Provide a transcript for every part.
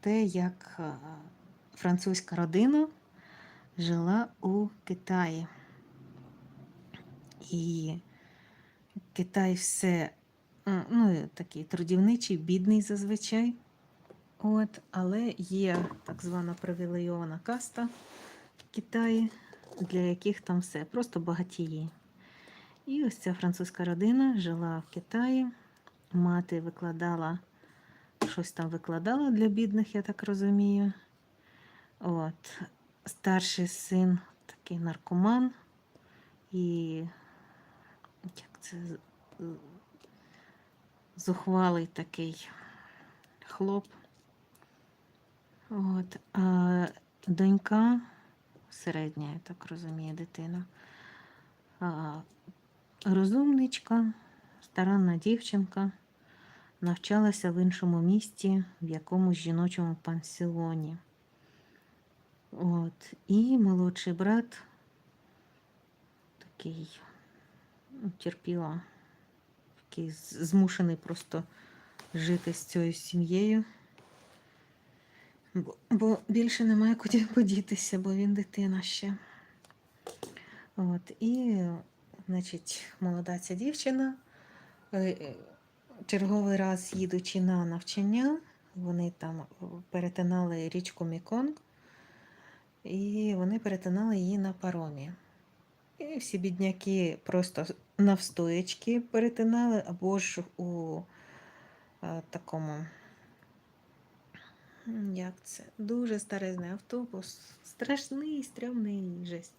те, як е, французька родина жила у Китаї. І Китай все е, ну, такий трудівничий, бідний зазвичай. От, але є так звана привілейована каста в Китаї, для яких там все просто багатії. І ось ця французька родина жила в Китаї. Мати викладала, щось там викладала для бідних, я так розумію. От. Старший син такий наркоман. І як це зухвалий такий хлоп. От. А донька, середня, я так розумію, дитина. А, розумничка, старанна дівчинка, навчалася в іншому місті, в якомусь жіночому пансіоні. От. І молодший брат такий ну, терпіла, такий змушений просто жити з цією сім'єю. Бо, бо більше немає куди подітися, бо він дитина ще. От, і, значить, молода ця дівчина, е, е, черговий раз їдучи на навчання, вони там е, перетинали річку Міконг, і вони перетинали її на паромі. І всі бідняки просто навстоячки перетинали, або ж у е, такому, як це, дуже старезний автобус, страшний, стрьомний жесть.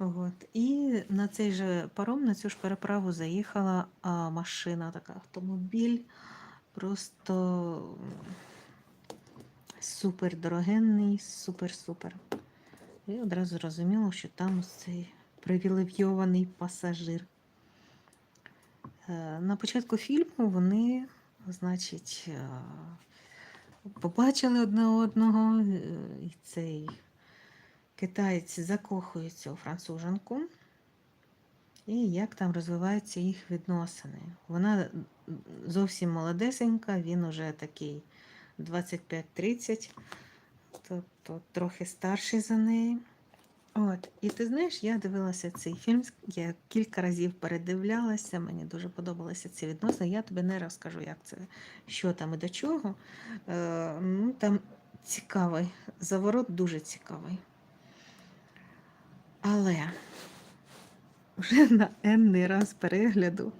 От. І на цей же паром, на цю ж переправу заїхала а, машина, така автомобіль, просто супер дорогенний, супер-супер. І одразу зрозуміло, що там ось цей привілейований пасажир. Е, На початку фільму вони, значить, е, побачили одне одного, е, і цей китаєць закохується у француженку. І як там розвиваються їх відносини. Вона зовсім молодесенька, він уже такий 25-30, тобто трохи старший за неї. От, і ти знаєш, я дивилася цей фільм, я кілька разів передивлялася, мені дуже подобалися ці відносини. Я тобі не розкажу, як це, що там і до чого. Е, ну, там цікавий, заворот дуже цікавий. Але вже на енний раз перегляду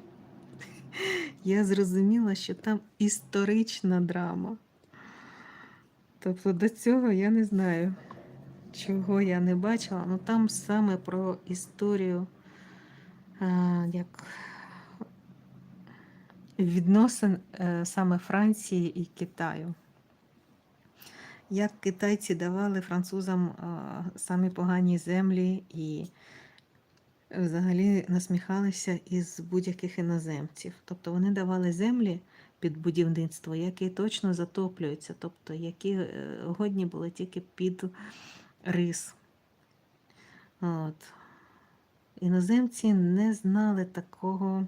я зрозуміла, що там історична драма. Тобто до цього я не знаю, чого я не бачила. Ну там саме про історію а, як відносин е, саме Франції і Китаю. Як китайці давали французам самі погані землі і взагалі насміхалися із будь-яких іноземців. Тобто вони давали землі під будівництво, які точно затоплюються, тобто які е, годні були тільки під рис. От. Іноземці не знали такого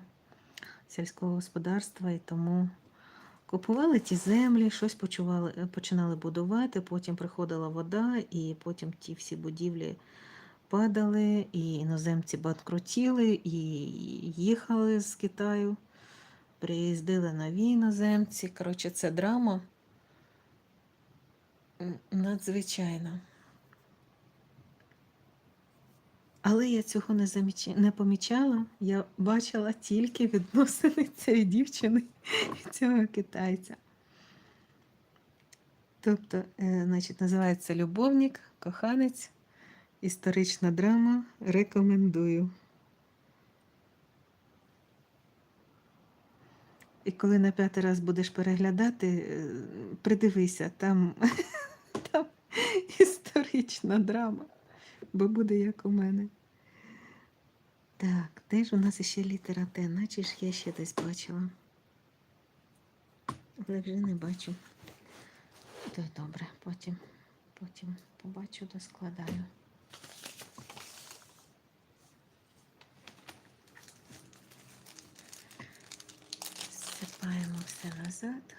сільського господарства і тому купували ті землі, щось почували, е, починали будувати, потім приходила вода, і потім ті всі будівлі падали, і іноземці банкрутіли, і їхали з Китаю, приїздили нові іноземці. Коротше, це драма надзвичайна. Але я цього не, заміч... не помічала. Я бачила тільки відносини цієї дівчини і цього китайця. Тобто, е, значить, називається Любовник, коханець, історична драма. Рекомендую. І коли на п'ятий раз будеш переглядати, е, придивися, там, там історична драма, бо буде як у мене. Так, де ж у нас ще літера Т, наче ж я ще десь бачила. Але вже не бачу. То добре, потім, потім побачу, доскладаю. Всипаємо все назад.